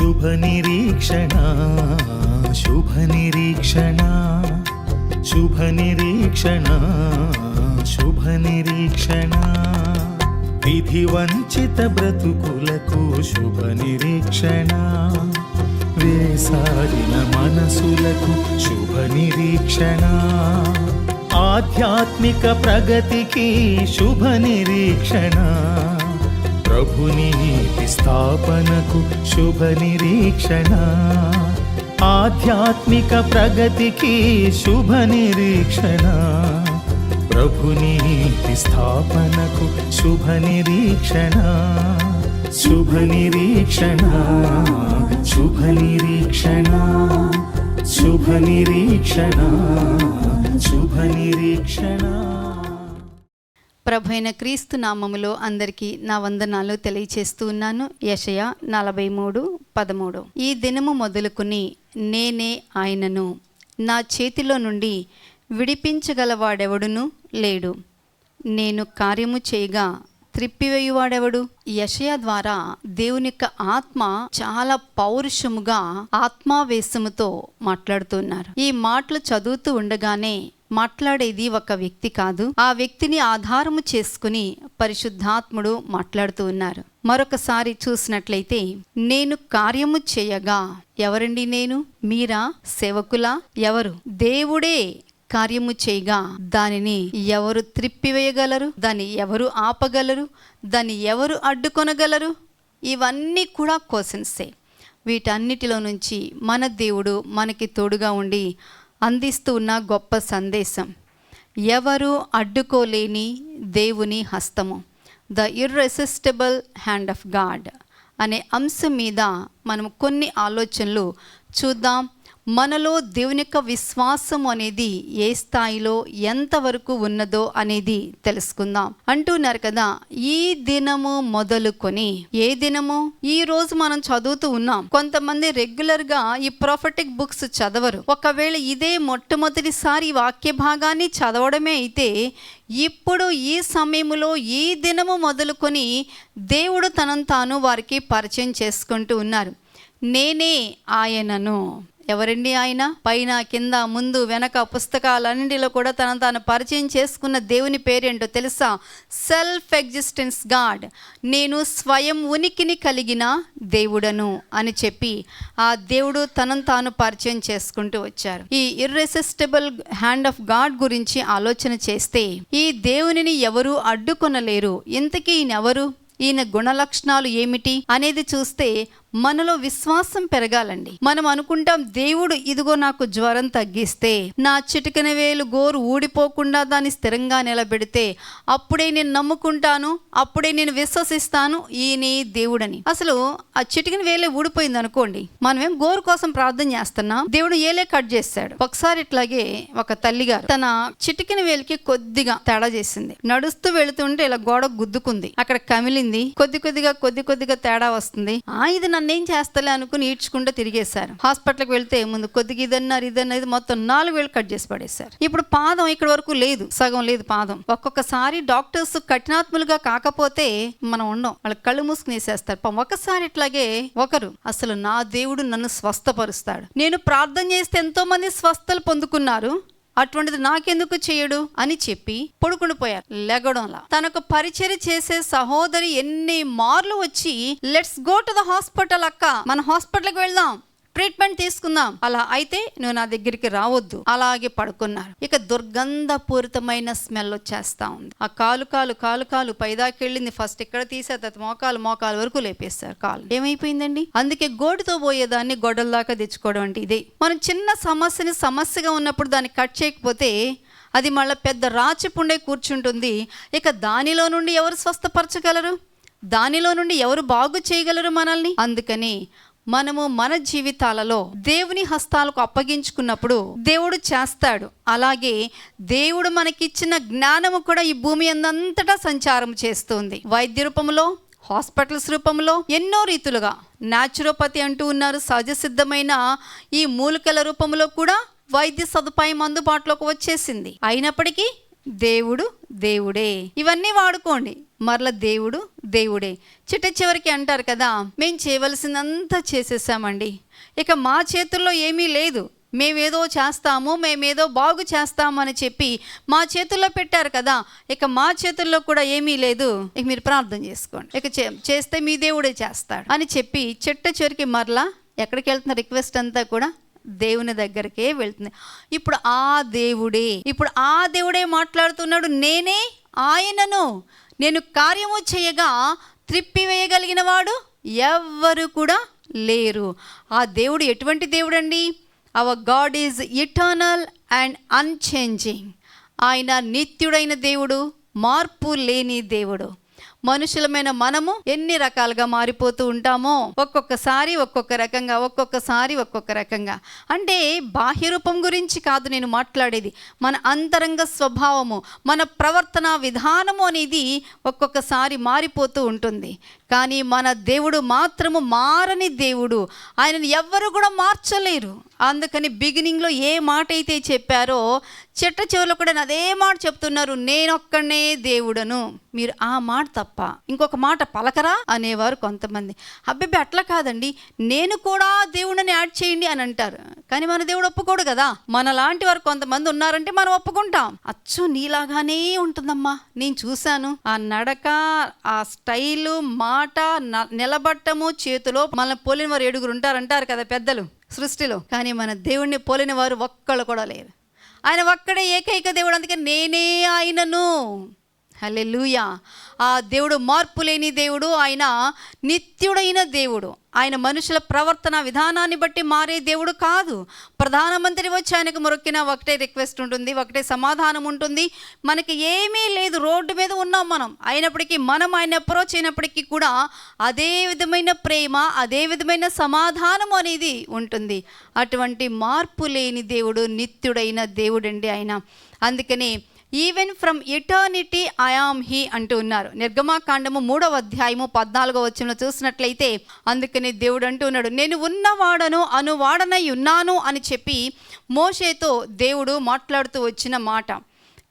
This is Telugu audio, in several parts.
శుభ నిరీక్షణ శుభ నిరీక్షణ శుభ నిరీక్షణ శుభ నిరీక్షణ విధి వంచిత బ్రతుకులకు శుభ నిరీక్షణ వేసారిన మనసులకు శుభ నిరీక్షణ ఆధ్యాత్మిక ప్రగతికి శుభ నిరీక్షణ ప్రభుని నీతి స్థాపనకు శుభ నిరీక్షణ. ఆధ్యాత్మిక ప్రగతికి శుభ నిరీక్షణ. ప్రభుని నీతి స్థాపనకు శుభ నిరీక్షణ. శుభ నిరీక్షణ శుభ నిరీక్షణ. శుభ నిరీక్షణ శుభ నిరీక్షణ. ప్రభు అయిన క్రీస్తు నామములో అందరికీ నా వందనాలు తెలియచేస్తూ ఉన్నాను. యషయ నలభై మూడు పదమూడు. ఈ దినము మొదలుకుని నేనే ఆయనను. నా చేతిలో నుండి విడిపించగలవాడెవడును లేడు. నేను కార్యము చేయగా త్రిప్పివేయువాడెవడు? యషయ ద్వారా దేవుని యొక్క ఆత్మ చాలా పౌరుషముగా ఆత్మావేశముతో మాట్లాడుతున్నారు ఈ మాటలు చదువుతూ ఉండగానే మాట్లాడేది ఒక వ్యక్తి కాదు. ఆ వ్యక్తిని ఆధారము చేసుకుని పరిశుద్ధాత్ముడు మాట్లాడుతూ ఉన్నారు. మరొకసారి చూసినట్లయితే నేను కార్యము చేయగా ఎవరండి నేను? మీరా? సేవకులా? ఎవరు? దేవుడే కార్యము చేయగా దానిని ఎవరు త్రిప్పివేయగలరు? దాన్ని ఎవరు ఆపగలరు? దాన్ని ఎవరు అడ్డుకొనగలరు? ఇవన్నీ కూడా క్వశ్చన్సే. వీటన్నిటిలో నుంచి మన దేవుడు మనకి తోడుగా ఉండి అందిస్తూ ఉన్న గొప్ప సందేశం. ఎవరు అడ్డుకోలేని దేవుని హస్తము. The irresistible hand of God అనే అంశం మీద మనం కొన్ని ఆలోచనలు చూద్దాం. మనలో దేవుని యొక్క విశ్వాసం అనేది ఏ స్థాయిలో ఎంతవరకు ఉన్నదో అనేది తెలుసుకుందాం. అంటున్నారు కదా ఈ దినము మొదలుకొని ఏ దినము? ఈ రోజు మనం చదువుతూ ఉన్నాం. కొంతమంది రెగ్యులర్గా ఈ ప్రొఫెటిక్ బుక్స్ చదవరు. ఒకవేళ ఇదే మొట్టమొదటిసారి వాక్య భాగాన్ని చదవడమే అయితే ఇప్పుడు ఈ సమయంలో ఈ దినము మొదలుకొని దేవుడు తనను తాను వారికి పరిచయం చేసుకుంటూ ఉన్నారు. నేనే ఆయనను. ఎవరండి ఆయన? పైన కింద ముందు వెనక పుస్తకాలన్నింటిలో కూడా తన తాను పరిచయం చేసుకున్న దేవుని పేరేంటో తెలుసా? సెల్ఫ్ ఎగ్జిస్టెన్స్ గాడ్ నేను స్వయం ఉనికిని కలిగిన దేవుడను అని చెప్పి ఆ దేవుడు తనను తాను పరిచయం చేసుకుంటూ వచ్చారు. ఈ ఇర్రెసిస్టబుల్ హ్యాండ్ ఆఫ్ గాడ్ గురించి ఆలోచన చేస్తే ఈ దేవునిని ఎవరు అడ్డుకొనలేరు. ఇంతకీ ఈయన గుణ ఈయన గుణలక్షణాలు ఏమిటి? అనేది చూస్తే మనలో విశ్వాసం పెరగాలండి. మనం అనుకుంటాం దేవుడు ఇదిగో నాకు జ్వరం తగ్గిస్తే నా చిటికన వేలు గోరు ఊడిపోకుండా దాన్ని స్థిరంగా నిలబెడితే అప్పుడే నేను నమ్ముకుంటాను అప్పుడే నేను విశ్వసిస్తాను ఈయనే దేవుడని. అసలు ఆ చిటికన వేలే ఊడిపోయింది అనుకోండి మనమేం గోరు కోసం ప్రార్థన చేస్తున్నాం దేవుడు ఏలే కట్ చేస్తాడు ఒకసారి ఇట్లాగే ఒక తల్లిగారు తన చిటికిన వేలికి కొద్దిగా తేడా చేసింది. నడుస్తూ వెళుతుంటే ఇలా గోడ గుద్దుకుంది. అక్కడ కమిలింది. కొద్ది కొద్దిగా కొద్ది కొద్దిగా తేడా వస్తుంది. ఆ ఇది నన్ను ఏం చేస్తలే అనుకుని ఈడ్చుకుంటూ తిరిగేశారు. హాస్పిటల్కి వెళ్తే ముందు కొద్దిగా ఇదన్నారు ఇదన్నది మొత్తం నాలుగు వేలు కట్ చేసి పడేశారు. ఇప్పుడు పాదం ఇక్కడ వరకు లేదు సగం లేదు పాదం. ఒక్కొక్కసారి డాక్టర్స్ కఠినాత్ములుగా కాకపోతే మనం ఉండం వాళ్ళ కళ్ళు మూసుకుని వేసేస్తారు. పాపం ఒకసారి ఇట్లాగే ఒకరు అసలు నా దేవుడు నన్ను స్వస్థపరుస్తాడు. నేను ప్రార్థన చేస్తే ఎంతో మంది స్వస్థలు పొందుకున్నారు. అటువంటిది నాకెందుకు చేయడు? అని చెప్పి పడుకుని పోయారు లెగడంలా. తనకు పరిచయం చేసే సహోదరి ఎన్ని మార్లు వచ్చి let's go to the hospital అక్క. మన హాస్పిటల్కి వెళ్దాం. ట్రీట్మెంట్ తీసుకుందాం. అలా అయితే నువ్వు నా దగ్గరికి రావద్దు. అలాగే పడుకున్నారు. ఇక దుర్గంధపూరితమైన స్మెల్ వచ్చేస్తా ఉంది. ఆ కాలు కాలు కాలు కాలు పైదాకెళ్ళింది. ఫస్ట్ ఇక్కడ తీసే తర్వాత మోకాలు మోకాలు వరకు లేపేస్తారు కాలు. ఏమైపోయిందండి? అందుకే గోడుతో పోయేదాన్ని గొడవల దాకా తెచ్చుకోవడం అంటే ఇదే. మనం చిన్న సమస్యని సమస్యగా ఉన్నప్పుడు దాన్ని కట్ చేయకపోతే అది మళ్ళీ పెద్ద రాచిపుండే కూర్చుంటుంది. ఇక దానిలో నుండి ఎవరు స్వస్థపరచగలరు? దానిలో నుండి ఎవరు బాగు చేయగలరు మనల్ని? అందుకని మనము మన జీవితాలలో దేవుని హస్తాలకు అప్పగించుకున్నప్పుడు దేవుడు చేస్తాడు. అలాగే దేవుడు మనకిచ్చిన జ్ఞానము కూడా ఈ భూమి అందంతటా సంచారం చేస్తుంది. వైద్య రూపంలో హాస్పిటల్స్ రూపంలో ఎన్నో రీతులుగా న్యాచురోపతి అంటూ ఉన్నారు. సహజ సిద్ధమైన ఈ మూలికల రూపంలో కూడా వైద్య సదుపాయం అందుబాటులోకి వచ్చేసింది. అయినప్పటికీ దేవుడు దేవుడే. ఇవన్నీ వాడుకోండి. మరల దేవుడు దేవుడే. చిట్ట చివరికి అంటారు కదా మేము చేయవలసిందంతా చేసేసామండి. ఇక మా చేతుల్లో ఏమీ లేదు. మేమేదో చేస్తాము మేమేదో బాగు చేస్తామని చెప్పి మా చేతుల్లో పెట్టారు కదా ఇక మా చేతుల్లో కూడా ఏమీ లేదు. ఇక మీరు ప్రార్థన చేసుకోండి. ఇక చే- చేస్తే మీ దేవుడే చేస్తాడు అని చెప్పి చిట్ట చివరికి మరలా ఎక్కడికి వెళ్తున్న రిక్వెస్ట్ అంతా కూడా దేవుని దగ్గరికే వెళ్తుంది. ఇప్పుడు ఆ దేవుడే ఇప్పుడు ఆ దేవుడే మాట్లాడుతున్నాడు నేనే ఆయనను. నేను కార్యము చేయగా త్రిప్పివేయగలిగిన వాడు ఎవ్వరు కూడా లేరు. ఆ దేవుడు ఎటువంటి దేవుడు అండి our God is eternal and unchanging ఆయన నిత్యుడైన దేవుడు మార్పు లేని దేవుడు. మనుషులమైన మనము ఎన్ని రకాలుగా మారిపోతూ ఉంటామో ఒక్కొక్కసారి ఒక్కొక్క రకంగా ఒక్కొక్కసారి ఒక్కొక్క రకంగా. అంటే బాహ్య రూపం గురించి కాదు నేను మాట్లాడేది. మన అంతరంగ స్వభావము మన ప్రవర్తన విధానము అనేది ఒక్కొక్కసారి మారిపోతూ ఉంటుంది. కానీ మన దేవుడు మాత్రము మారని దేవుడు. ఆయనను ఎవ్వరు కూడా మార్చలేరు. అందుకని బిగినింగ్లో ఏ మాట అయితే చెప్పారో చెట్ట చివరిలో కూడా అదే మాట చెప్తున్నారు నేనొక్కనే దేవుడను. మీరు ఆ మాట తప్ప ఇంకొక మాట పలకరా అనేవారు కొంతమంది. అబ్బాయి అట్లా కాదండి. నేను కూడా దేవుడిని యాడ్ చేయండి అని అంటారు. కానీ మన దేవుడు ఒప్పుకోడు కదా. మన లాంటి వారు కొంతమంది ఉన్నారంటే మనం ఒప్పుకుంటాం. అచ్చు నీలాగానే ఉంటుందమ్మా. నేను చూశాను. ఆ నడక ఆ స్టైలు మాట మాట నిలబట్టము చేతిలో మన పోలిన వారు ఏడుగురు ఉంటారంటారు కదా పెద్దలు సృష్టిలో. కానీ మన దేవుణ్ణి పోలిన వారు ఒక్కళ్ళు కూడా లేరు. ఆయన ఒక్కడే ఏకైక దేవుడు అందుకే నేనే ఆయనను. హల్లెలూయా. ఆ దేవుడు మార్పు లేని దేవుడు ఆయన నిత్యుడైన దేవుడు. ఆయన మనుషుల ప్రవర్తన విధానాన్ని బట్టి మారే దేవుడు కాదు. ప్రధానమంత్రి వచ్చి ఆయనకు మొరొక్కిన ఒకటే రిక్వెస్ట్ ఉంటుంది ఒకటే సమాధానం ఉంటుంది. మనకి ఏమీ లేదు రోడ్డు మీద ఉన్నాం మనం. అయినప్పటికీ మనం ఆయన అప్రోచ్ అయినప్పటికీ కూడా అదే విధమైన ప్రేమ అదే విధమైన సమాధానం అనేది ఉంటుంది. అటువంటి మార్పు లేని దేవుడు నిత్యుడైన దేవుడండి ఆయన. అందుకని even from eternity I am he అంటూ ఉన్నారు. నిర్గమాకాండము మూడవ అధ్యాయము పద్నాలుగో వచ్చిన చూసినట్లయితే అందుకని దేవుడు అంటూ ఉన్నాడు నేను ఉన్నవాడను అనువాడనై ఉన్నాను అని చెప్పి మోషేతో దేవుడు మాట్లాడుతూ వచ్చిన మాట.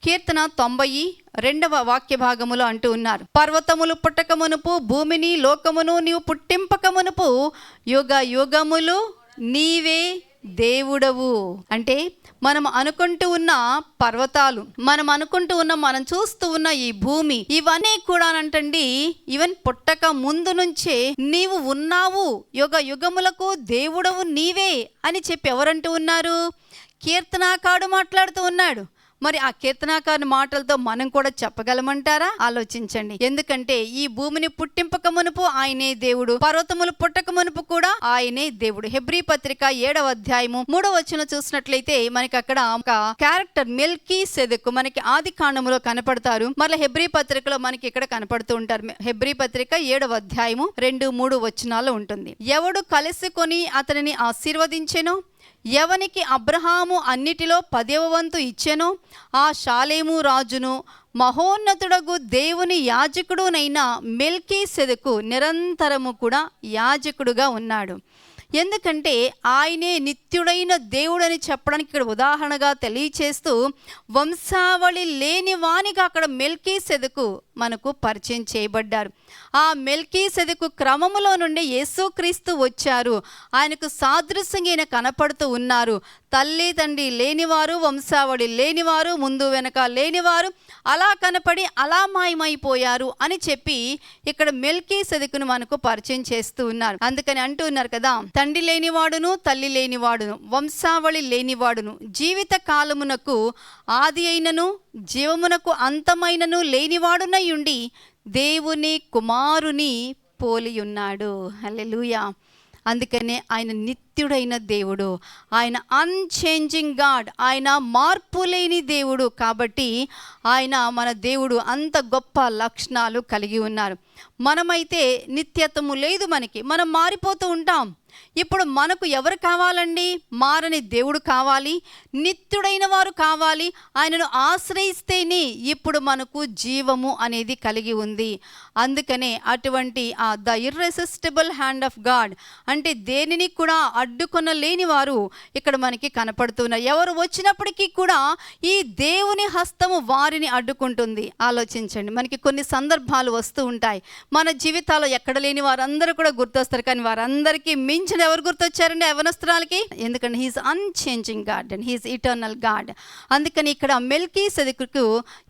కీర్తన తొంభై రెండవ వాక్య భాగములో అంటూ ఉన్నారు పర్వతములు పుట్టకమునుపు భూమిని లోకమును నీవు పుట్టింపకమునుపు యుగ యుగములు నీవే దేవుడవు. అంటే మనం అనుకుంటూ ఉన్న పర్వతాలు మనం అనుకుంటూ ఉన్న మనం చూస్తూ ఉన్న ఈ భూమి ఇవన్నీ కూడా అంటండి ఈవెన్ పుట్టక ముందు నుంచే నీవు ఉన్నావు యుగ యుగములకు దేవుడవు నీవే అని చెప్పి ఎవరంటూ ఉన్నారు? కీర్తనాకాడు మాట్లాడుతూ ఉన్నాడు. మరి ఆ కీర్తనాకారుని మాటలతో మనం కూడా చెప్పగలమంటారా? ఆలోచించండి. ఎందుకంటే ఈ భూమిని పుట్టింపక మునుపు ఆయనే దేవుడు పర్వతములు పుట్టక మునుపు కూడా ఆయనే దేవుడు. హెబ్రీ పత్రిక ఏడవ అధ్యాయము మూడవ వచ్చిన చూసినట్లయితే మనకి అక్కడ ఒక క్యారెక్టర్ మిల్కీ సెదక్ మనకి ఆది కాండములో కనపడతారు. మళ్ళీ హెబ్రీ పత్రికలో మనకి ఇక్కడ కనపడుతూ ఉంటారు. హెబ్రీ పత్రిక ఏడవ అధ్యాయము రెండు మూడు వచనాలు ఉంటుంది. ఎవడు కలుసుకొని అతనిని ఆశీర్వదించెను? ఎవనికి అబ్రహాము అన్నిటిలో పదవ వంతు ఇచ్చెనో ఆ షాలేము రాజును మహోన్నతుడగు దేవుని యాజకుడునైన మెల్కీ సెదకు నిరంతరము కూడా యాజకుడుగా ఉన్నాడు. ఎందుకంటే ఆయనే నిత్యుడైన దేవుడని చెప్పడానికి ఇక్కడ ఉదాహరణగా తెలియచేస్తూ వంశావళి లేని వానికి అక్కడ మెల్కీ సెదకు మనకు పరిచయం చేయబడ్డారు. ఆ మెల్కీ సెదకు క్రమములో నుండి యేసుక్రీస్తు వచ్చారు. ఆయనకు సాదృశ్యంగా కనపడుతూ ఉన్నారు. తల్లి తండ్రి లేనివారు వంశావళి లేనివారు ముందు వెనక లేనివారు అలా కనపడి అలా మాయమైపోయారు అని చెప్పి ఇక్కడ మెల్కీ సెదకును మనకు పరిచయం చేస్తూ ఉన్నారు. అందుకని అంటూ ఉన్నారు కదా తండ్రి లేనివాడును తల్లి లేనివాడును వంశావళి లేనివాడును జీవిత కాలమునకు ఆది అయినను జీవమునకు అంతమైనను లేనివాడునై ఉండి దేవుని కుమారుని పోలియున్నాడు. హల్లెలూయా. అందుకనే ఆయన నిత్యుడైన దేవుడు. ఆయన అన్చేంజింగ్ గాడ్ ఆయన మార్పు లేని దేవుడు. కాబట్టి ఆయన మన దేవుడు అంత గొప్ప లక్షణాలు కలిగి ఉన్నారు. మనమైతే నిత్యత్వము లేదు మనకి. మనం మారిపోతూ ఉంటాం. ఇప్పుడు మనకు ఎవరు కావాలండి? మారని దేవుడు కావాలి నిత్యుడైన వారు కావాలి ఆయనను ఆశ్రయిస్తేనే ఇప్పుడు మనకు జీవము అనేది కలిగి ఉంది. అందుకనే అటువంటి ఆ the irresistible hand of God అంటే దేనిని కూడా అడ్డుకొనలేని వారు ఇక్కడ మనకి కనపడుతున్నారు. ఎవరు వచ్చినప్పటికీ కూడా ఈ దేవుని హస్తము వారిని అడ్డుకుంటుంది. ఆలోచించండి. మనకి కొన్ని సందర్భాలు వస్తూ ఉంటాయి. మన జీవితాల్లో ఎక్కడ లేని వారందరూ కూడా గుర్తొస్తారు. కానీ వారందరికీ మించి మించిన ఎవరు గుర్తొచ్చారండి? యవనస్త్రాలకి? ఎందుకంటే he's unchanging God and he's eternal God అందుకని ఇక్కడ మెల్కీ సెదుకుకు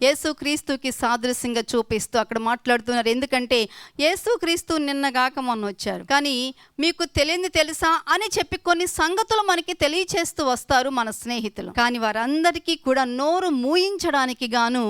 యేసు క్రీస్తుకి సాదృశ్యంగా చూపిస్తూ అక్కడ మాట్లాడుతున్నారు. ఎందుకంటే యేసు క్రీస్తు నిన్నగాక మొన్న వచ్చారు. కానీ మీకు తెలియంది తెలుసా అని చెప్పి కొన్ని సంగతులు మనకి తెలియచేస్తూ వస్తారు మన స్నేహితులు. కానీ వారందరికీ కూడా నోరు మూయించడానికి గాను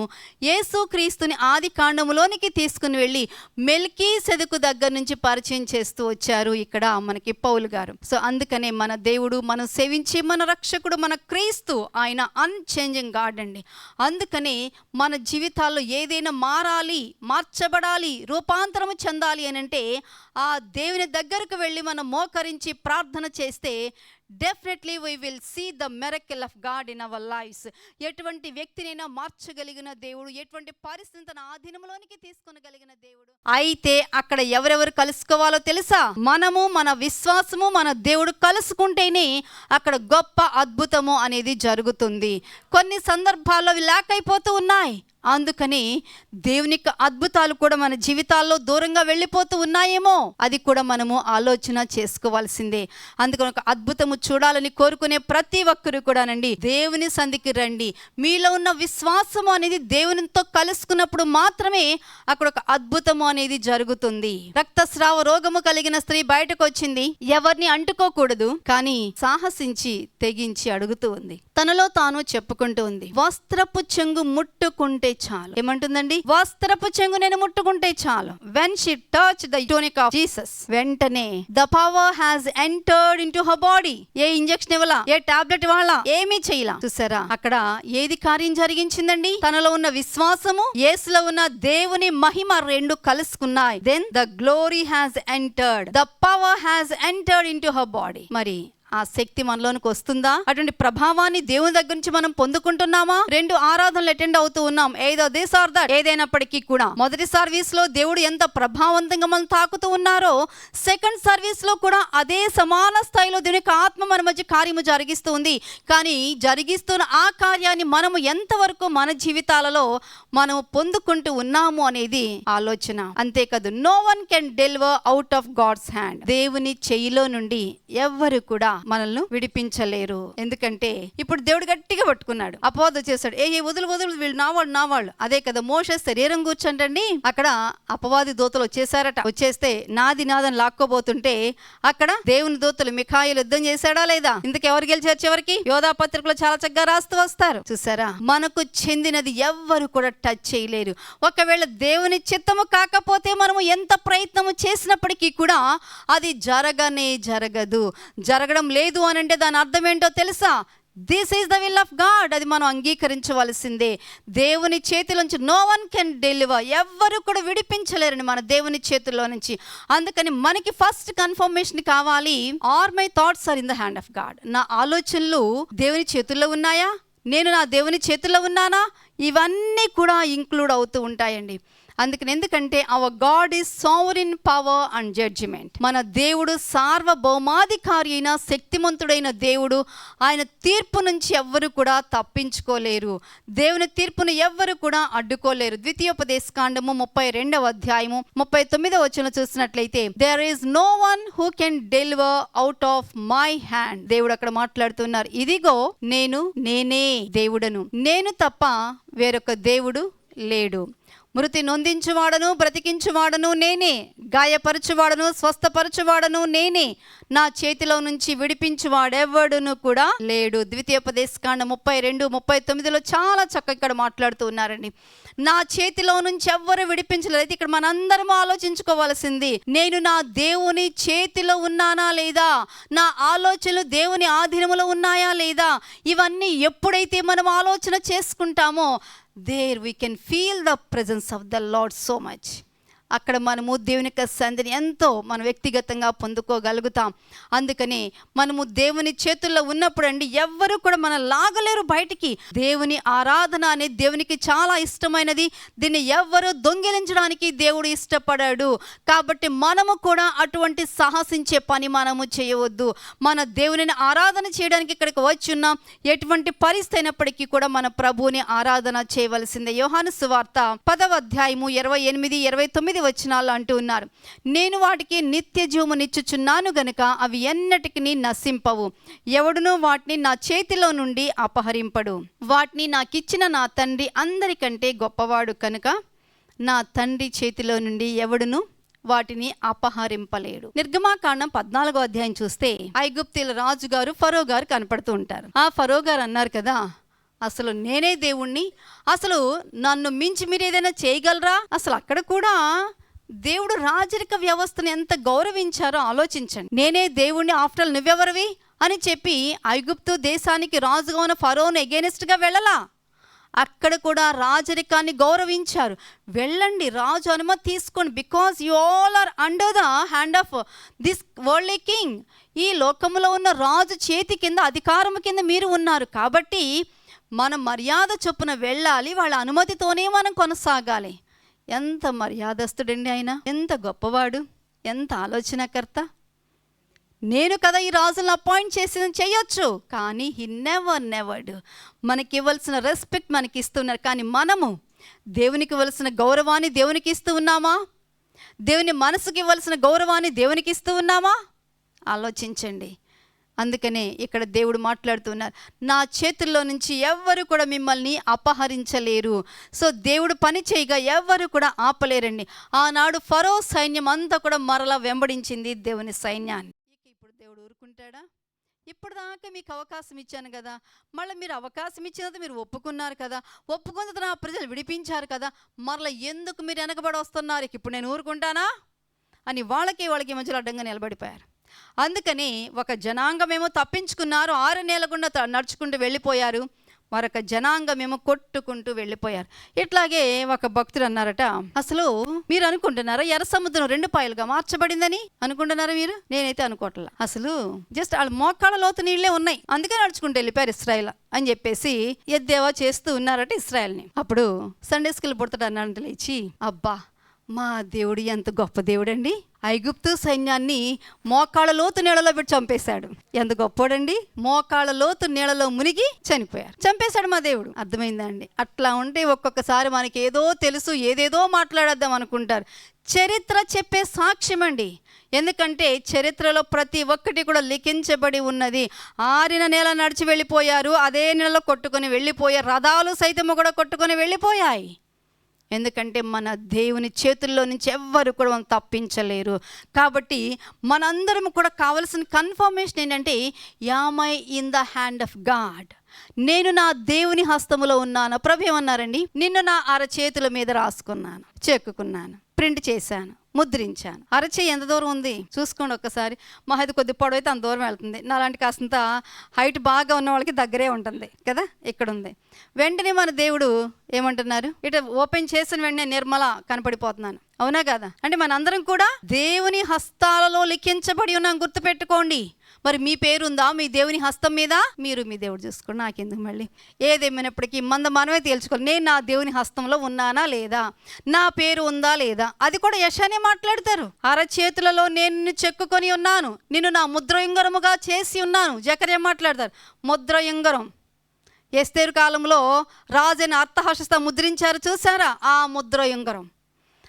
యేసు క్రీస్తుని ఆది కాండములోనికి తీసుకుని వెళ్ళి మెల్కీ సెదుకు దగ్గర నుంచి పరిచయం చేస్తూ వచ్చారు. ఇక్కడ మనకి పౌలు గారు సో అందుకనే మన దేవుడు మనం సేవించి మన రక్షకుడు మన క్రీస్తు ఆయన అన్చేంజింగ్ గాడ్ అండి. అందుకనే మన జీవితాల్లో ఏదైనా మారాలి మార్చబడాలి రూపాంతరము చెందాలి అని అంటే ఆ దేవుని దగ్గరకు వెళ్ళి మనం మోకరించి ప్రార్థన చేస్తే definitely we will see the miracle of God in our lives ఎటువంటి వ్యక్తినైనా మార్చగలిగిన దేవుడు ఎటువంటి పరిస్థితి తన ఆధీనంలోనికి తీసుకొనగలిగిన దేవుడు. అయితే అక్కడ ఎవరెవరు కలుసుకోవాలో తెలుసా? మనము మన విశ్వాసము మన దేవుడు కలుసుకుంటేనే అక్కడ గొప్ప అద్భుతము అనేది జరుగుతుంది. కొన్ని సందర్భాల్లో అవి లాక్ అయిపోతూ ఉన్నాయి. అందుకని దేవుని యొక్క అద్భుతాలు కూడా మన జీవితాల్లో దూరంగా వెళ్ళిపోతూ ఉన్నాయేమో అది కూడా మనము ఆలోచన చేసుకోవాల్సిందే. అందుకని ఒక అద్భుతము చూడాలని కోరుకునే ప్రతి ఒక్కరు కూడానండి దేవుని సంధికి రండి. మీలో ఉన్న విశ్వాసము అనేది దేవునితో కలుసుకున్నప్పుడు మాత్రమే అక్కడ ఒక అద్భుతము అనేది జరుగుతుంది. రక్తస్రావ రోగము కలిగిన స్త్రీ బయటకు వచ్చింది ఎవరిని అంటుకోకూడదు కానీ సాహసించి తెగించి అడుగుతూ ఉంది. తనలో తాను చెప్పుకుంటూ ఉంది. వస్త్రపు చెంగు ముట్టుకుంటే చాలు. ఏమంటుందండి? వస్త్రపు చెంగు నేను ముట్టుకుంటే చాలు. When she touch the tunic of Jesus వెంటనే the power has entered into her body A injection ఇవ్వాలా? ఏ టాబ్లెట్ ఇవ్వాలా? ఏమీ చేయలా. చూసారా? అక్కడ ఏది కార్యం జరిగించిందండి? తనలో ఉన్న విశ్వాసము యేసులో ఉన్న దేవుని మహిమ రెండు కలుసుకున్నాయి. Then the glory has entered the power has entered into her body మరి ఆ శక్తి మనలోనికి వస్తుందా? అటువంటి ప్రభావాన్ని దేవుని దగ్గర నుంచి మనం పొందుకుంటున్నామా? రెండు ఆరాధనలు అటెండ్ అవుతూ ఉన్నాం. ఏదో దిస్ ఆర్ దట్ ఏదైనప్పటికీ కూడా. మొదటి సర్వీస్లో దేవుడు ఎంత ప్రభావవంతంగా మనం తాకుతూ ఉన్నారో సెకండ్ సర్వీస్లో కూడా అదే సమాన స్థాయిలో దేవుని ఆత్మ మన మధ్య కార్యము జరిగిస్తూ ఉంది. కానీ జరిగిస్తున్న ఆ కార్యాన్ని మనము ఎంతవరకు మన జీవితాలలో మనం పొందుకుంటూ ఉన్నాము అనేది ఆలోచన. అంతేకాదు no one can deliver out of God's hand దేవుని చెయ్యిలో నుండి ఎవ్వరు కూడా మనల్ని విడిపించలేరు. ఎందుకంటే ఇప్పుడు దేవుడు గట్టిగా పట్టుకున్నాడు. అపోద చేశాడు. ఏ ఏ వదులు వదులు వీళ్ళు నావాళ్ళు నావాళ్ళు అదే కదా మోస శరీరం కూర్చోండి అక్కడ అపవాది దూతలు వచ్చేసారట వచ్చేస్తే నాది నాదని లాక్కోబోతుంటే అక్కడ దేవుని దూతలు మిఖాయిలు యుద్ధం చేశాడా లేదా? ఇందుకు ఎవరు గెలిచారు చివరికి? యోధా పత్రికలో చాలా చక్కగా రాస్తూ వస్తారు. చూసారా? మనకు చెందినది ఎవ్వరు కూడా టచ్ చేయలేరు. ఒకవేళ దేవుని చిత్తము కాకపోతే మనము ఎంత ప్రయత్నము చేసినప్పటికీ కూడా అది జరగనే జరగదు. జరగడం లేదు అని అంటే దాని అర్థం ఏంటో తెలుసా? This is the will of God అది మనం అంగీకరించవలసిందే. దేవుని చేతిలోంచి నో వన్ కెన్ డెలివర్ ఎవ్వరు కూడా విడిపించలేరని మన దేవుని చేతుల్లో నుంచి. అందుకని మనకి ఫస్ట్ కన్ఫర్మేషన్ కావాలి are my thoughts are in the hand of God నా ఆలోచనలు దేవుని చేతుల్లో ఉన్నాయా? నేను నా దేవుని చేతుల్లో ఉన్నానా? ఇవన్నీ కూడా ఇంక్లూడ్ అవుతూ ఉంటాయండి. అందుకని ఎందుకంటే our God is sovereign power and judgement మన దేవుడు సార్వభౌమాధికారి అయిన శక్తిమంతుడైన దేవుడు ఆయన తీర్పు నుంచి ఎవ్వరు కూడా తప్పించుకోలేరు. దేవుని తీర్పును ఎవ్వరు కూడా అడ్డుకోలేరు. ద్వితీయోపదేశ కాండము ముప్పై రెండవ అధ్యాయము ముప్పై తొమ్మిదవ వచ్చిన చూసినట్లయితే there is no one who can deliver out of my hand దేవుడు అక్కడ మాట్లాడుతున్నారు ఇదిగో నేను నేనే దేవుడను. నేను తప్ప వేరొక దేవుడు లేడు. మృతి నొందించువాడను బ్రతికించువాడను నేనే. గాయపరచువాడను స్వస్థపరచువాడను నేనే. నా చేతిలో నుంచి విడిపించువాడెవడును కూడా లేడు. ద్వితీయోపదేశకాండ ముప్పై రెండు ముప్పై తొమ్మిదిలో చాలా చక్కగా ఇక్కడ మాట్లాడుతూ ఉన్నారండి. నా చేతిలో నుంచి ఎవ్వరు విడిపించలేదు. అయితే ఇక్కడ మనందరం ఆలోచించుకోవాల్సింది నేను నా దేవుని చేతిలో ఉన్నానా లేదా? నా ఆలోచనలు దేవుని ఆధీనములో ఉన్నాయా లేదా? ఇవన్నీ ఎప్పుడైతే మనం ఆలోచన చేసుకుంటామో there we can feel the presence of the Lord so much. అక్కడ మనము దేవుని యొక్క సంధిని ఎంతో మన వ్యక్తిగతంగా పొందుకోగలుగుతాం. అందుకని మనము దేవుని చేతుల్లో ఉన్నప్పుడు అండి ఎవ్వరు కూడా మనం లాగలేరు బయటికి. దేవుని ఆరాధన అనేది దేవునికి చాలా ఇష్టమైనది. దీన్ని ఎవ్వరు దొంగిలించడానికి దేవుడు ఇష్టపడాడు. కాబట్టి మనము కూడా అటువంటి సాహసించే పని మనము చేయవద్దు. మన దేవునిని ఆరాధన చేయడానికి ఇక్కడికి వచ్చి ఉన్నాం ఎటువంటి పరిస్థితి అయినప్పటికీ కూడా మన ప్రభువుని ఆరాధన చేయవలసిందే. యోహాను సువార్త పదవ అధ్యాయము ఇరవై ఎనిమిది ఇరవై తొమ్మిది వచనాలు అంటూ ఉన్నారు. నేను వాటికి నిత్య జీవమునిచ్చుచున్నాను గనుక అవి ఎన్నటికి నశింపవు. ఎవడునూ వాటిని నా చేతిలో నుండి అపహరింపడు. వాటిని నాకిచ్చిన నా తండ్రి అందరికంటే గొప్పవాడు కనుక నా తండ్రి చేతిలో నుండి ఎవడును వాటిని అపహరింపలేడు. నిర్గమాకాండం పద్నాలుగో అధ్యాయం చూస్తే ఐగుప్తిల రాజు గారు ఫరో గారు కనపడుతూ ఉంటారు. ఆ ఫరో గారు అన్నారు కదా అసలు నేనే దేవుణ్ణి? అసలు నన్ను మించి మీరు ఏదైనా చేయగలరా? అసలు అక్కడ కూడా దేవుడు రాజరిక వ్యవస్థను ఎంత గౌరవించారో ఆలోచించండి. నేనే దేవుణ్ణి ఆఫ్టర్ ఆల్ నువ్వెవరివి? అని చెప్పి ఐగుప్తు దేశానికి రాజుగా ఉన్న ఫరోను ఎగెనిస్ట్గా వెళ్ళలా? అక్కడ కూడా రాజరికాన్ని గౌరవించారు. వెళ్ళండి రాజు అనుమతి తీసుకోండి. Because you all are under the hand of this world king ఈ లోకంలో ఉన్న రాజు చేతి కింద అధికారం కింద మీరు ఉన్నారు. కాబట్టి మన మర్యాద చొప్పున వెళ్ళాలి వాళ్ళ అనుమతితోనే మనం కొనసాగాలి. ఎంత మర్యాదస్తుడండి ఆయన ఎంత గొప్పవాడు ఎంత ఆలోచనకర్త. నేను కదా ఈ రాజులను అపాయింట్ చేసి చేయొచ్చు కానీ హీ నెవర్ నెవర్డ్. మనకి ఇవ్వాల్సిన రెస్పెక్ట్ మనకి ఇస్తున్నారు కానీ మనము దేవునికి ఇవ్వాల్సిన గౌరవాన్ని దేవునికి ఇస్తూ ఉన్నామా? దేవుని మనసుకి ఇవ్వాల్సిన గౌరవాన్ని దేవునికి ఇస్తూ ఉన్నామా? ఆలోచించండి. అందుకనే ఇక్కడ దేవుడు మాట్లాడుతున్నారు నా చేతుల్లో నుంచి ఎవ్వరు కూడా మిమ్మల్ని అపహరించలేరు. సో దేవుడు పని చేయగా ఎవ్వరు కూడా ఆపలేరండి. ఆనాడు ఫరో సైన్యం అంతా కూడా మరలా వెంబడించింది దేవుని సైన్యాన్ని. ఇప్పుడు దేవుడు ఊరుకుంటాడా? ఇప్పుడు దాకా మీకు అవకాశం ఇచ్చాను కదా. మళ్ళీ మీరు అవకాశం ఇచ్చినంత మీరు ఒప్పుకున్నారు కదా. ఒప్పుకున్న నా ప్రజలు విడిపించారు కదా. మరలా ఎందుకు మీరు వెనకబడి వస్తున్నారు? ఇప్పుడు నేను ఊరుకుంటానా? అని వాళ్ళకి వాళ్ళకి మధ్యలో అడ్డంగా నిలబడిపోయారు. అందుకని ఒక జనాంగమేమో తప్పించుకున్నారు ఆరు నెలల గుండా నడుచుకుంటూ వెళ్ళిపోయారు. మరొక జనాంగమేమో కొట్టుకుంటూ వెళ్ళిపోయారు. ఇట్లాగే ఒక భక్తుడు అన్నారట అసలు మీరు అనుకుంటున్నారా ఎర్ర సముద్రం రెండు పాయలుగా మార్చబడిందని? అనుకుంటున్నారా మీరు? నేనైతే అనుకోవట్లా. అసలు జస్ట్ వాళ్ళ మోకాళ్ళ లోతు నీళ్ళే ఉన్నాయి అందుకే నడుచుకుంటూ వెళ్ళిపోయారు ఇస్రాయల్ అని చెప్పేసి ఎద్దేవా చేస్తూ ఉన్నారట ఇస్రాయల్ని. అప్పుడు సండే స్కూల్ పుడతాడు అన్నాడు లేచి అబ్బా మా దేవుడు ఎంత గొప్ప దేవుడండి. ఐగుప్తు సైన్యాన్ని మోకాళ్ళ లోతు నీళ్ళలో పెట్టి చంపేశాడు. ఎంత గొప్పోడండి. మోకాళ్ళ లోతు నీళ్ళలో మునిగి చనిపోయారు. చంపేశాడు మా దేవుడు. అర్థమైందండి. అట్లా ఉంటే ఒక్కొక్కసారి మనకి ఏదో తెలుసు ఏదేదో మాట్లాడేద్దాం అనుకుంటారు. చరిత్ర చెప్పే సాక్ష్యం అండి. ఎందుకంటే చరిత్రలో ప్రతి ఒక్కటి కూడా లిఖించబడి ఉన్నది. ఆరిన నెల నడిచి వెళ్ళిపోయారు. అదే నెలలో కొట్టుకొని వెళ్ళిపోయారు. రథాలు సైతము కూడా కొట్టుకొని వెళ్ళిపోయాయి. ఎందుకంటే మన దేవుని చేతుల్లో నుంచి ఎవ్వరు కూడా మనం తప్పించలేరు. కాబట్టి మనందరం కూడా కావలసిన కన్ఫర్మేషన్ ఏంటంటే am I in the hand of God నేను నా దేవుని హస్తములో ఉన్నాను. ప్రభు ఏమన్నారండి? నిన్ను నా అరచేతుల మీద రాసుకున్నాను చెక్కుకున్నాను ప్రింట్ చేశాను ముద్రించాను. అరచేయి ఎంత దూరం ఉంది? చూసుకోండి ఒక్కసారి. మా అది కొద్ది పొడవు అయితే అంత దూరం వెళ్తుంది. నాలాంటి కాస్తంత హైట్ బాగా ఉన్న వాళ్ళకి దగ్గరే ఉంటుంది కదా? ఇక్కడ ఉంది వెంటనే మన దేవుడు ఏమంటున్నారు? ఇటు ఓపెన్ చేసిన వెంటనే నిర్మల కనపడిపోతున్నాను. అవునా కదా? అంటే మనందరం కూడా దేవుని హస్తాలలో లిఖించబడి ఉన్నాం. గుర్తుపెట్టుకోండి. మరి మీ పేరు ఉందా మీ దేవుని హస్తం మీద? మీరు మీ దేవుడు చూసుకోండి నాకెందుకు మళ్ళీ? ఏదేమైనప్పటికీ మంద మనమే తేల్చుకోవాలి. నేను నా దేవుని హస్తంలో ఉన్నానా లేదా? నా పేరు ఉందా లేదా? అది కూడా యశానే మాట్లాడతారు. అరచేతులలో నేను నిన్ను చెక్కుకొని ఉన్నాను. నిన్ను నా ముద్రయుంగరముగా చేసి ఉన్నాను. జకర్య మాట్లాడతారు. ముద్రయుంగరం ఎస్తేరు కాలంలో రాజైన అర్థహర్షస్త ముద్రించారు చూసారా ఆ ముద్రయుంగరం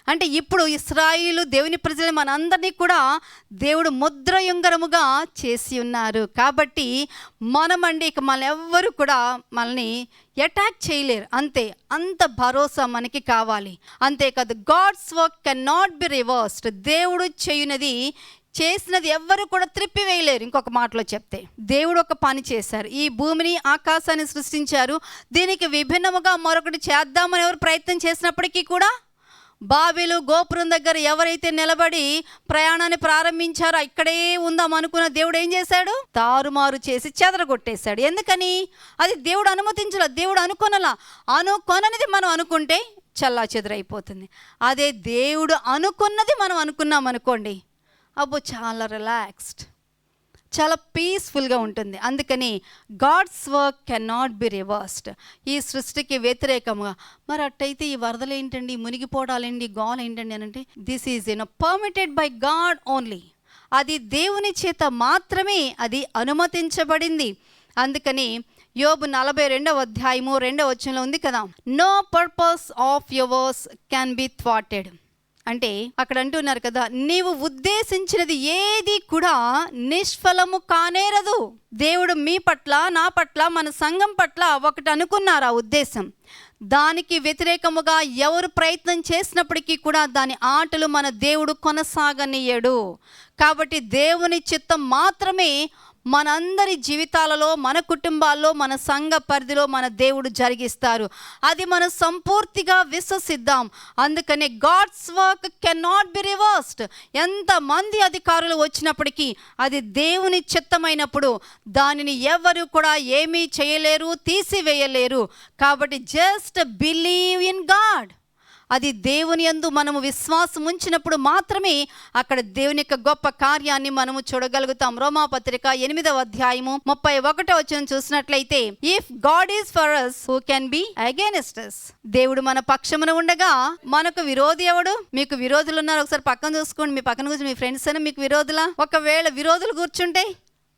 అంటే ఇప్పుడు ఇస్రాయిలు దేవుని ప్రజలు మనందరినీ కూడా దేవుడు ముద్రయుంగరముగా చేసి ఉన్నారు. కాబట్టి మనమండి ఇక మన ఎవ్వరు కూడా మనల్ని అటాక్ చేయలేరు. అంతే అంత భరోసా మనకి కావాలి. అంతేకాదు God's work can not be reversed దేవుడు చేయునది చేసినది ఎవ్వరు కూడా త్రిప్పివేయలేరు. ఇంకొక మాటలో చెప్తే దేవుడు ఒక పని చేశారు. ఈ భూమిని ఆకాశాన్ని సృష్టించారు. దీనికి విభిన్నముగా మరొకటి చేద్దామని ఎవరు ప్రయత్నం చేసినప్పటికీ కూడా బావిలు గోపురం దగ్గర ఎవరైతే నిలబడి ప్రయాణాన్ని ప్రారంభించారో ఇక్కడే ఉందాం అనుకున్న దేవుడు ఏం చేశాడు? తారుమారు చేసి చెదరగొట్టేశాడు. ఎందుకని? అది దేవుడు అనుమతించలా దేవుడు అనుకొనలా. అనుకొననిది మనం అనుకుంటే చల్లా చెదరైపోతుంది. అదే దేవుడు అనుకున్నది మనం అనుకున్నాం అనుకోండి అబ్బో చాలా రిలాక్స్డ్ చాలా పీస్ఫుల్గా ఉంటుంది. అందుకని God's work can not be reversed ఈ సృష్టికి వ్యతిరేకంగా మరి అట్టయితే ఈ వరదలు ఏంటండి? ఈ మునిగిపోవడాలేంటి గోల్ ఏంటండి? అని అంటే this is you know permitted by God only అది దేవుని చేత మాత్రమే అది అనుమతించబడింది. అందుకని యోబు నలభై రెండవ అధ్యాయము రెండవ వచనంలో ఉంది కదా no purpose of yours can be థ్వాటెడ్ అంటే అక్కడ అంటున్నారు కదా నీవు ఉద్దేశించినది ఏది కూడా నిష్ఫలము కానేరదు. దేవుడు మీ పట్ల నా పట్ల మన సంఘం పట్ల ఒకటి అనుకున్నారు ఆ ఉద్దేశం. దానికి వ్యతిరేకముగా ఎవరు ప్రయత్నం చేసినప్పటికీ కూడా దాని ఆటలు మన దేవుడు కొనసాగనీయడు. కాబట్టి దేవుని చిత్తం మాత్రమే మనందరి జీవితాలలో మన కుటుంబాల్లో మన సంఘ పరిధిలో మన దేవుడు జరిగిస్తారు. అది మనం సంపూర్తిగా విశ్వసిద్దాం. అందుకనే God's work can not be reversed ఎంతమంది అధికారులు వచ్చినప్పటికీ అది దేవుని చిత్తమైనప్పుడు దానిని ఎవరు కూడా ఏమీ చేయలేరు తీసివేయలేరు. కాబట్టి జస్ట్ బిలీవ్ ఇన్ గాడ్ అది దేవుని యందు మనము విశ్వాసం ఉంచినప్పుడు మాత్రమే అక్కడ దేవుని యొక్క గొప్ప కార్యాన్ని మనము చూడగలుగుతాం. రోమాపత్రిక ఎనిమిదవ అధ్యాయము ముప్పై ఒకటో వచ్చిన చూసినట్లయితే if God is for us who can be against us దేవుడు మన పక్షమున ఉండగా మనకు విరోధి ఎవడు? మీకు విరోధులు ఉన్నారు. ఒకసారి పక్కన చూసుకోండి. మీ పక్కన కూర్చొని మీ ఫ్రెండ్స్ అయినా మీకు విరోధులా? ఒకవేళ విరోధులు కూర్చుంటే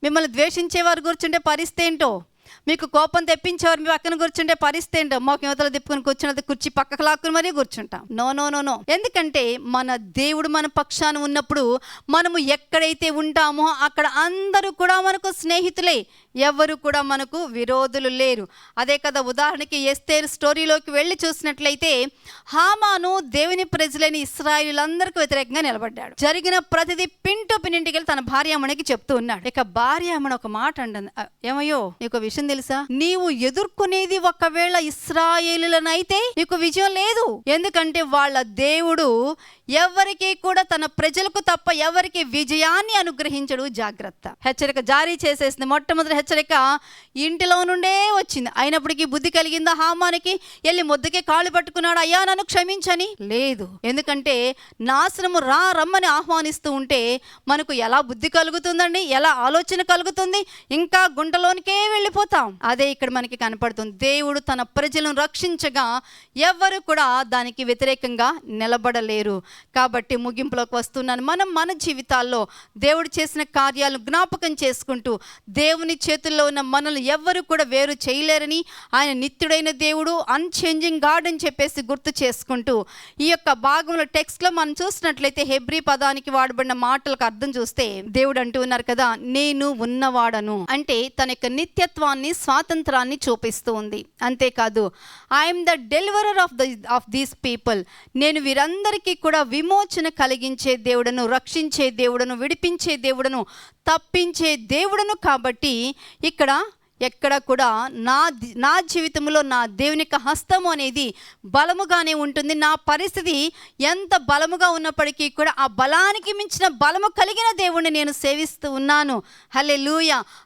మిమ్మల్ని ద్వేషించేవారు కూర్చుంటే పరిస్థితి ఏంటో? మీకు కోపం తెప్పించేవారు మీ పక్కన కూర్చుంటే పరిస్థితి ఏంటో? యువతలు తిప్పుకొని కూర్చున్నది కుర్చీ పక్కకు లాక్కుని మరీ కూర్చుంటాం. No no no no. ఎందుకంటే మన దేవుడు మన పక్షాన ఉన్నప్పుడు మనము ఎక్కడైతే ఉంటామో అక్కడ అందరూ కూడా మనకు స్నేహితులే. ఎవరు కూడా మనకు విరోధులు లేరు. అదే కదా ఉదాహరణకి ఎస్తేరు స్టోరీలోకి వెళ్ళి చూసినట్లయితే హామాను దేవుని ప్రజలైన ఇస్రాయిలందరికీ వ్యతిరేకంగా నిలబడ్డాడు. జరిగిన ప్రతిదీ పింటు పిన్నింటికి తన తన భార్యామణికి చెప్తూ ఉన్నాడు. ఇక భార్యామణ ఒక మాట అంటుంది. ఏమయ్యో నీకు విషయం విషయం తెలుసా? నీవు ఎదుర్కొనేది ఒకవేళ ఇస్రాయేలులనైతే నీకు విజయం లేదు. ఎందుకంటే వాళ్ళ దేవుడు ఎవరికి కూడా తన ప్రజలకు తప్ప ఎవరికి విజయాన్ని అనుగ్రహించడు జాగ్రత్త. హెచ్చరిక జారీ చేసేసింది. మొట్టమొదటి హెచ్చరిక ఇంటిలో నుండే వచ్చింది. అయినప్పటికీ బుద్ధి కలిగిందా హామానికి? వెళ్ళి ముద్దకే కాళ్ళు పట్టుకున్నాడు. అయ్యా నన్ను క్షమించని? లేదు. ఎందుకంటే నాశనము రా రమ్మని ఆహ్వానిస్తూ ఉంటే మనకు ఎలా బుద్ధి కలుగుతుందండి? ఎలా ఆలోచన కలుగుతుంది? ఇంకా గుంటలోనికే వెళ్ళిపోతాం. అదే ఇక్కడ మనకి కనపడుతుంది. దేవుడు తన ప్రజలను రక్షించగా ఎవ్వరు కూడా దానికి వ్యతిరేకంగా నిలబడలేరు. కాబట్టి ముగింపులోకి వస్తున్నాను. మనం మన జీవితాల్లో దేవుడు చేసిన కార్యాలను జ్ఞాపకం చేసుకుంటూ దేవుని చేతుల్లో ఉన్న మనల్ని ఎవ్వరు కూడా వేరు చేయలేరని ఆయన నిత్యుడైన దేవుడు అన్చేంజింగ్ గాడ్ అని చెప్పేసి గుర్తు చేసుకుంటూ ఈ యొక్క భాగంలో టెక్స్ట్లో మనం చూసినట్లయితే హెబ్రీ పదానికి వాడబడిన మాటలకు అర్థం చూస్తే దేవుడు అంటూ ఉన్నారు కదా నేను ఉన్నవాడను. అంటే తన యొక్క నిత్యత్వాన్ని స్వాతంత్రాన్ని చూపిస్తూ ఉంది. అంతేకాదు I am the deliverer of the of these people నేను వీరందరికీ కూడా విమోచన కలిగించే దేవుడను రక్షించే దేవుడను విడిపించే దేవుడను తప్పించే దేవుడను కాబట్టి ఇక్కడ ఎక్కడ కూడా నా నా జీవితంలో నా దేవుని యొక్క హస్తము అనేది బలముగానే ఉంటుంది. నా పరిస్థితి ఎంత బలముగా ఉన్నప్పటికీ కూడా ఆ బలానికి మించిన బలము కలిగిన దేవుణ్ణి నేను సేవిస్తూ ఉన్నాను. హలే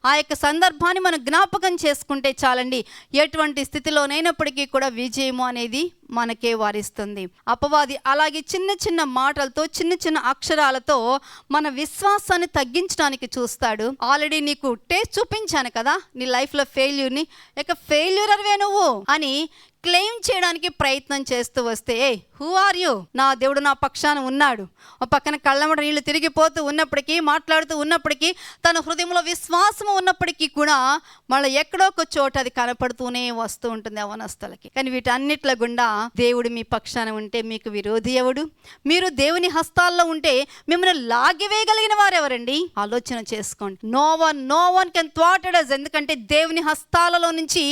ఆ యొక్క సందర్భాన్ని మనం జ్ఞాపకం చేసుకుంటే చాలండి. ఎటువంటి స్థితిలోనైనప్పటికీ కూడా విజయము అనేది మనకే వారిస్తుంది. అపవాది అలాగే చిన్న చిన్న మాటలతో చిన్న చిన్న అక్షరాలతో మన విశ్వాసాన్ని తగ్గించడానికి చూస్తాడు. ఆల్రెడీ నీకు టేస్ట్ చూపించాను కదా నీ లైఫ్లో ఫెయిల్యూర్ని. ఇక ఫెయిల్యూర్ అరవే నువ్వు అని క్లెయిమ్ చేయడానికి ప్రయత్నం చేస్తూ వస్తే ఏ హూ ఆర్ యూ నా దేవుడు నా పక్షాన ఉన్నాడు. ఒక పక్కన కళ్ళమట నీళ్ళు తిరిగిపోతూ ఉన్నప్పటికీ మాట్లాడుతూ ఉన్నప్పటికీ తన హృదయంలో విశ్వాసం ఉన్నప్పటికీ కూడా మళ్ళీ ఎక్కడో ఒక చోట అది కనపడుతూనే వస్తూ ఉంటుంది అవనస్తులకి కానీ వీటన్నిట్ల గుండా దేవుడు మీ పక్షాన ఉంటే మీకు విరోధి ఎవడు? మీరు దేవుని హస్తాల్లో ఉంటే మిమ్మల్ని లాగివేయగలిగిన వారు ఎవరండి ఆలోచన చేసుకోండి. No one no one can thought ఎందుకంటే దేవుని హస్తాలలో నుంచి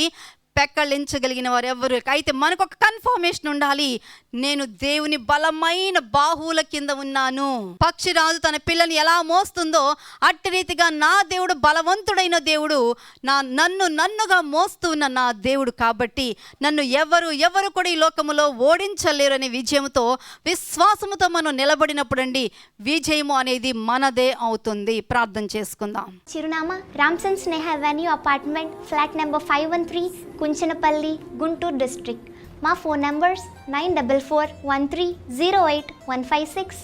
పెక్కలించగలిగిన వారు ఎవరు అయితే మనకు ఒక కన్ఫర్మేషన్ ఉండాలి. నేను దేవుని బలమైన బాహువుల కింద ఉన్నాను. పక్షిరాజు తన పిల్లని ఎలా మోస్తుందో అట్టి రీతిగా నా దేవుడు బలవంతుడైన దేవుడు నా నన్ను నన్నుగా మోస్తున్న నా దేవుడు కాబట్టి నన్ను ఎవరు ఎవరు కూడా ఈ లోకములో ఓడించలేరు అనే విజయంతో విశ్వాసముతో మనం నిలబడినప్పుడండి విజయము అనేది మనదే అవుతుంది. ప్రార్థన చేసుకుందాం. చిరునామా Ramson Sneha apartment flat number five one three Kunchanapalli Guntur district. మా phone numbers nine double four one three zero eight one five six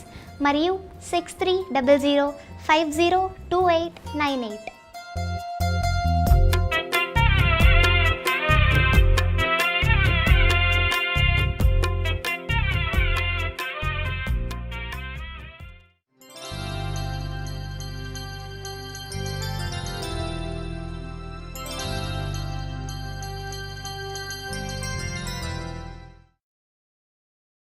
మరియు six three double zero five zero two eight nine eight.